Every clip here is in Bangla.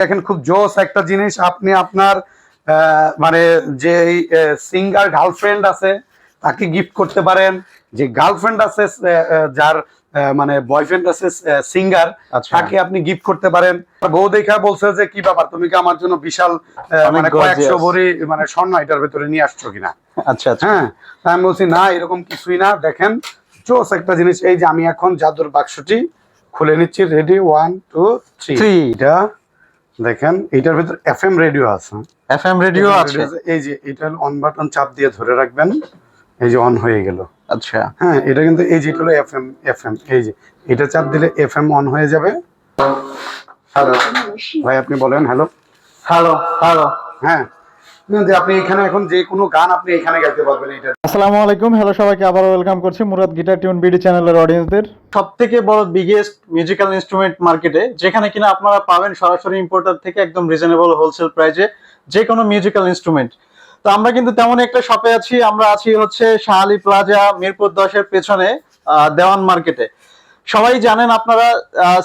দেখেন খুব জোস একটা জিনিস। আপনি আপনার মানে যে সিঙ্গার গার্লফ্রেন্ড আছে তাকে গিফট করতে পারেন। যে গার্লফ্রেন্ড আছে যার মানে বয়ফ্রেন্ড আছে সিঙ্গার আচ্ছা। তাকে আপনি গিফট করতে পারেন। বউ দেখা বলছে যে কি ব্যাপার তুমি কি আমার জন্য বিশাল মানে কয়েকশো ভরি মানে স্বর্ণ এটার ভেতরে নিয়ে আসছো কিনা? আচ্ছা আচ্ছা। হ্যাঁ আমি বলছি না এরকম কিছুই না। দেখেন চোস একটা জিনিস। এই যে আমি এখন জাদুর বাক্সটি খুলে নিচ্ছি। Ready one two three. এটা দেখেন এটার ভিতর এফ এম রেডিও আছে। এফ এম রেডিও আছে। এই যে এটা অন বাটন চাপ দিয়ে ধরে রাখবেন এই যে অন হয়ে গেল। আচ্ছা। হ্যাঁ এটা কিন্তু এই যে এটা হলো এফ এম এফ এম এই যে এটা চাপ দিলে এফ এম অন হয়ে যাবে। হ্যালো ভাই আপনি বলেন হ্যালো হ্যালো হ্যালো হ্যাঁ। যে আপনি এখানে এখন যে কোনো গান আপনি এখানে গাইতে পারবেন এটা। আসসালামু আলাইকুম হ্যালো সবাইকে আবার ওয়েলকাম করছি মুরাদ গিটার টিউন বিডি চ্যানেলের অডিয়েন্সদের সব থেকে বড় বিগেস্ট মিউজিক্যাল ইনস্ট্রুমেন্ট মার্কেটে যেখানে কিনা আপনারা পাবেন সরাসরি ইম্পোর্টার থেকে একদম রিজনেবল হোলসেল প্রাইসে যে কোনো মিউজিক্যাল ইনস্ট্রুমেন্ট তো আমরা কিন্তু তেমন একটা শপে আছি আমরা আছি হচ্ছে শাহালি প্লাজা মিরপুর দশের পেছনে আহ, দেওয়ান মার্কেটে সবাই জানেন আপনারা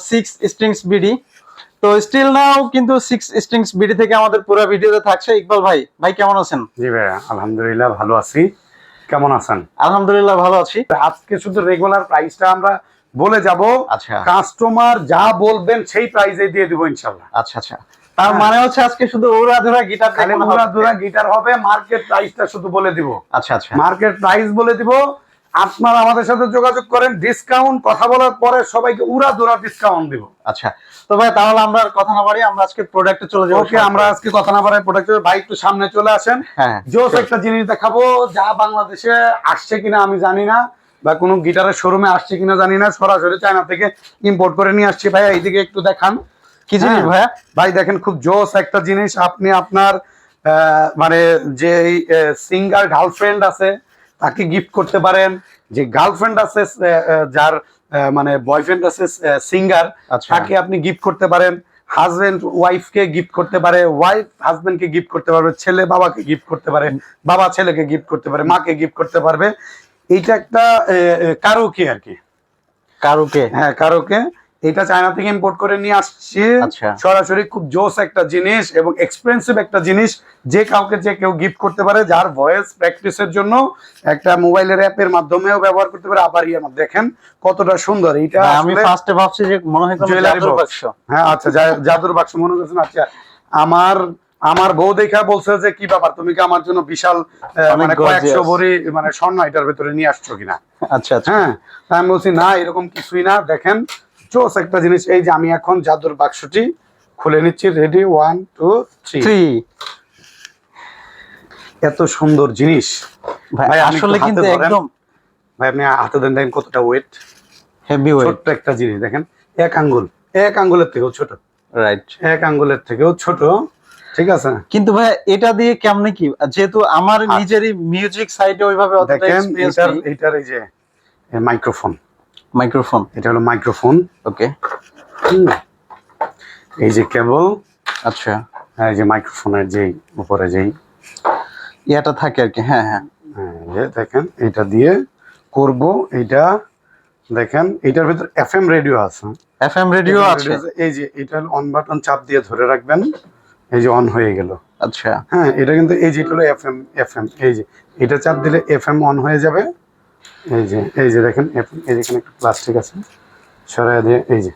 সিক্স স্ট্রিংস বিডি তো স্টিল নাও কিন্তু সিক্স স্ট্রিংস বিডি থেকে আমাদের পুরো ভিডিওতে থাকছে। ইকবাল ভাই ভাই কেমন আছেন? জি ভাইয়া আলহামদুলিল্লাহ ভালো আছি। কেমন আছেন? আলহামদুলিল্লাহ ভালো আছি। আজকে শুধু রেগুলার প্রাইসটা আমরা বলে যাব। আচ্ছা। কাস্টমার যা বলবেন সেই প্রাইসে দিয়ে দিব ইনশাল্লাহ আচ্ছা আচ্ছা। তার হ্যাঁ। মানে হচ্ছে আজকে শুধু ওরা ধরা গিটার খালি হবে। দুরা গিটার হবে মার্কেট প্রাইসটা শুধু বলে দিব। আচ্ছা আচ্ছা। মার্কেট প্রাইস বলে দিব আপনারা আমাদের সাথে যোগাযোগ করেন ডিসকাউন্ট কথা বলার পরে সবাইকে উড়া দুরা ডিসকাউন্ট দিব। আচ্ছা তো ভাই তাহলে আমরা কথা না বাড়ি আমরা আজকে প্রোডাক্টে চলে যাব। ওকে আমরা আজকে কথা না বলে প্রোডাক্ট ভাই একটু সামনে চলে আসেন। হ্যাঁ জোস একটা জিনিস দেখাবো যা বাংলাদেশে আসছে কিনা আমি জানি না বা কোনো গিটারের শোরুমে আসছে কিনা জানি না সরাসরি চায়না থেকে ইম্পোর্ট করে নিয়ে আসছি। ভাই এইদিকে একটু দেখান। কি জিনিস হ্যাঁ। ভাইয়া? ভাই দেখেন খুব জোস একটা জিনিস। আপনি আপনার আহ, মানে যে সিঙ্গার গার্লফ্রেন্ড আছে তাকে গিফট করতে পারেন। যে গার্লফ্রেন্ড আছে যার মানে বয়ফ্রেন্ড আছে সিঙ্গার আচ্ছা। তাকে আপনি গিফট করতে পারেন। হাজবেন্ড ওয়াইফকে গিফট করতে পারে ওয়াইফ হাজবেন্ডকে গিফট করতে পারবে ছেলে বাবাকে গিফট করতে পারে বাবা ছেলেকে গিফট করতে পারে মাকে গিফট করতে পারবে। এইটা একটা কারোকে আর কি। কারুকে হ্যাঁ কারোকে এটা চায়না থেকে ইম্পোর্ট করে নিয়ে আসছে। আচ্ছা। সরাসরি খুব জোস একটা জিনিস এবং এক্সপেন্সিভ একটা জিনিস যে কাউকে যে কেউ গিফট করতে পারে যার ভয়েস প্র্যাকটিসের জন্য একটা মোবাইলের অ্যাপের মাধ্যমেও ব্যবহার করতে পারে। আবার ইয়ে দেখেন কতটা সুন্দর। এটা আমি ফার্স্টে ভাবছি যে মনে হয় জুয়েলারি জাদুর বাক্স। হ্যাঁ আচ্ছা জাদুর বাক্স মনে করছেন আচ্ছা আমার আমার বউ দেখা বলছে যে কি ব্যাপার তুমি কি আমার জন্য বিশাল মানে কয়েকশো ভরি মানে স্বর্ণ এটার ভেতরে নিয়ে আসছো কিনা? আচ্ছা আচ্ছা। হ্যাঁ আমি বলছি না এরকম কিছুই না। দেখেন চোস একটা জিনিস এই যে আমি এখন জাদুর বাক্সটি খুলে নিচ্ছি রেডি ওয়ান টু থ্রি এত সুন্দর জিনিস। ভাই আসলে কিন্তু একদম ভাই আপনি হাতে দেন দেখেন কতটা ওয়েট হেভি ওয়েট ছোট্ট একটা জিনিস দেখেন। এক আঙ্গুল এক আঙ্গুলের থেকেও ছোট। রাইট এক আঙ্গুলের থেকেও ছোট ঠিক আছে? কিন্তু ভাই এটা দিয়ে কেমনে কি? যেহেতু আমার নিজেরই মিউজিক সাইডে ওইভাবে অতটা এক্সপেরিয়েন্স এটার এই যে মাইক্রোফোন মাইক্রোফোন এটা হলো মাইক্রোফোন ওকে এই যে কেবল আচ্ছা। হ্যাঁ এই যে মাইক্রোফোনের যেই উপরে যেই। ইয়াটা থাকে আর কি হ্যাঁ হ্যাঁ। হ্যাঁ, দেখেন এটা দিয়ে করব এটা দেখেন এটার ভিতর এফ এম রেডিও আছে। এফ এম রেডিও আছে। এই যে এটা অন বাটন চাপ দিয়ে ধরে রাখবেন এই যে অন হয়ে গেল। আচ্ছা। হ্যাঁ এটা কিন্তু এই যে এটা হলো এফ এম এফ এম এই যে এটা চাপ দিলে এফ এম অন হয়ে যাবে। এই যে এই যে দেখেন এফ এই যে এখানে একটা প্লাস্টিক আছে। সরাই দিয়ে এই যে।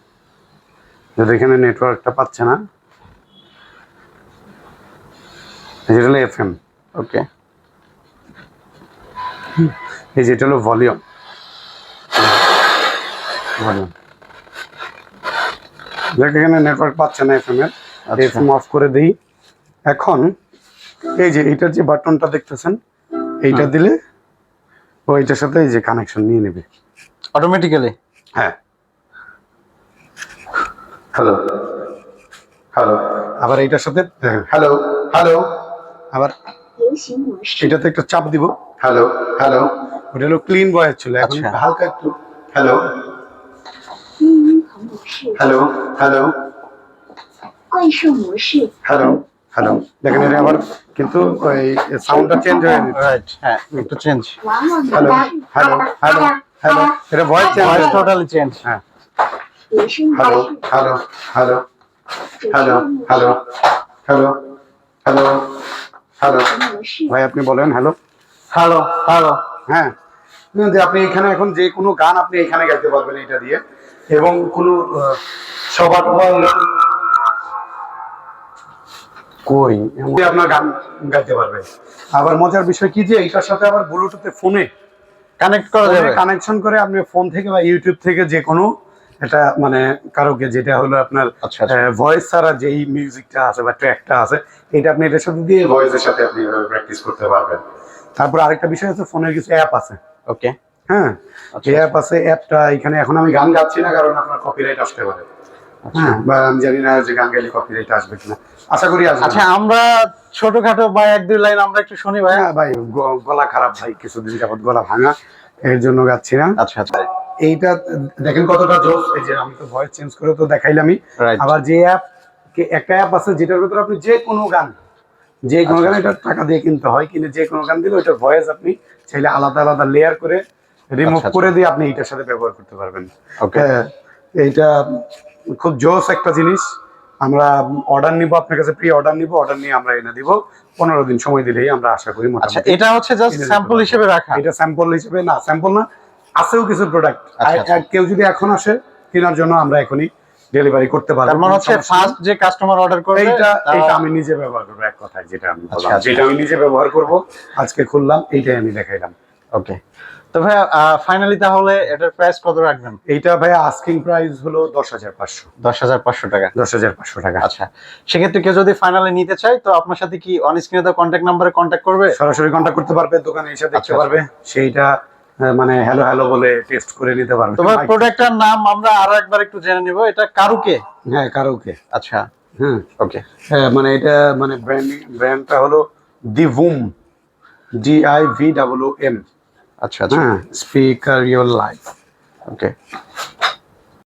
যদি এখানে নেটওয়ার্কটা পাচ্ছে না যেটা হলো এফ এম ওকে এই যে এটা হলো ভলিউম ভলিউম দেখ এখানে নেটওয়ার্ক পাচ্ছে না এফএম এর। আচ্ছা। এফএম অফ করে দিই। এখন এই যে এইটার যে বাটনটা দেখতেছেন এইটা দিলে ওইটার সাথে এই যে কানেকশন নিয়ে নেবে। অটোমেটিক্যালি হ্যাঁ। হ্যালো হ্যালো আবার এইটার সাথে? হ্যালো হ্যালো আবার এটাতে একটা চাপ দিব। হ্যালো হ্যালো ওটা হলো ক্লিন বয়ের ছিল এখন আচ্ছা। হালকা একটু। Hello hello hello hello hello দেখেন এটা আবার কিন্তু ওই সাউন্ডটা চেঞ্জ হয়ে যাচ্ছে রাইট হ্যাঁ একটু change hello hello hello hello এটা voice change voice totally change হ্যাঁ hello hello hello hello hello hello hello hello ভাই আপনি বলেন হ্যালো হ্যালো হ্যালো হ্যাঁ আপনি এখানে এখন যে কোনো গান আপনি এখানে গাইতে পারবেন এটা দিয়ে এবং কোনো সবার কই? আপনার গান গাইতে পারবেন আবার মজার বিষয় কি যে এটার সাথে আবার ব্লুটুথে ফোনে কানেক্ট করা যাবে। কানেকশন করে আপনি ফোন থেকে বা ইউটিউব থেকে যে কোনো এটা মানে কারোকে যেটা হলো আপনার আচ্ছা, আচ্ছা। ভয়েস ছাড়া যেই মিউজিকটা আছে বা ট্র্যাকটা আছে এটা আপনি এটার সাথে দিয়ে ভয়েসের সাথে আপনি প্র্যাকটিস করতে পারবেন। তারপর আরেকটা বিষয় আছে ফোনের কিছু অ্যাপ আছে। ওকে হ্যাঁ আচ্ছা, অ্যাপ আছে অ্যাপটা এখানে এখন আমি গান গাচ্ছি না কারণ আপনার কপিরাইট আসতে পারে। আচ্ছা। আমি জানি না যে গান গাইলে কপিরাইট আসবে কিনা। আশা করি আসবে। আচ্ছা আমরা ছোটখাটো বা এক দুই লাইন আমরা একটু শুনি ভাই। হ্যাঁ ভাই গলা খারাপ ভাই কিছুদিন যাবত গলা ভাঙা এর জন্য গাচ্ছি না। আচ্ছা আচ্ছা। এইটা দেখেন কতটা জোস এই যে আমি তো ভয়েস চেঞ্জ করে তো দেখাইলামই। আবার যে অ্যাপ একটা অ্যাপ আছে যেটার ভিতরে আপনি যে কোনো গান যে কোনো গান এটা টাকা দিয়ে কিনতে হয় কিন্তু যে কোনো গান দিলে ওইটার ভয়েস আপনি চাইলে আলাদা আলাদা লেয়ার করে রিমুভ আচ্ছা, আচ্ছা। করে দিয়ে আপনি এটার সাথে ব্যবহার করতে পারবেন। Okay. হ্যাঁ, এইটা খুব জোস একটা জিনিস। আমরা অর্ডার নিব আপনার কাছে প্রি অর্ডার নিব অর্ডার নিয়ে আমরা এনে দিব। পনেরো দিন সময় দিলেই আমরা আশা করি আচ্ছা এটা হচ্ছে জাস্ট স্যাম্পল হিসেবে রাখা? এটা স্যাম্পল হিসেবে না স্যাম্পল না আছেও কিছু প্রোডাক্ট আচ্ছা, আচ্ছা। কেউ যদি এখন আসে কেনার জন্য আমরা এখনই ডেলিভারি করতে পারব। তার মানে হচ্ছে ফার্স্ট যে কাস্টমার অর্ডার। করবে এইটা আমি নিজে ব্যবহার করব এক কথায় যেটা আমি বললাম। আচ্ছা, আচ্ছা। যেটা আমি নিজে ব্যবহার করব আজকে খুললাম এইটাই আমি দেখাইলাম। ওকে তো ভাই ফাইনালি তাহলে এটার প্রাইস কত রাখবেন? এইটা ভাই আস্কিং প্রাইস হলো দশ হাজার পাঁচশো। দশ হাজার পাঁচশো টাকা। দশ হাজার পাঁচশো টাকা। আচ্ছা সেক্ষেত্রে কেউ যদি ফাইনালি নিতে চায় তো আপনার সাথে কি অন স্ক্রিনে তো কন্ট্যাক্ট নাম্বারে কন্ট্যাক্ট করবে? সরাসরি কন্ট্যাক্ট করতে পারবে দোকানে এসে দেখতে আচ্ছা, পারবে। সেইটা মানে হ্যালো হ্যালো বলে টেস্ট করে নিতে পারবে। তোমার প্রোডাক্টের নাম আমরা আরও একবার একটু জেনে নিব। এটা কারুকে? হ্যাঁ কারোকে। আচ্ছা। হ্যাঁ। ওকে হ্যাঁ মানে এটা মানে ব্র্যান্ড ব্র্যান্ডটা হলো Divoom D I V double M আচ্ছা আচ্ছা। Speaker your life okay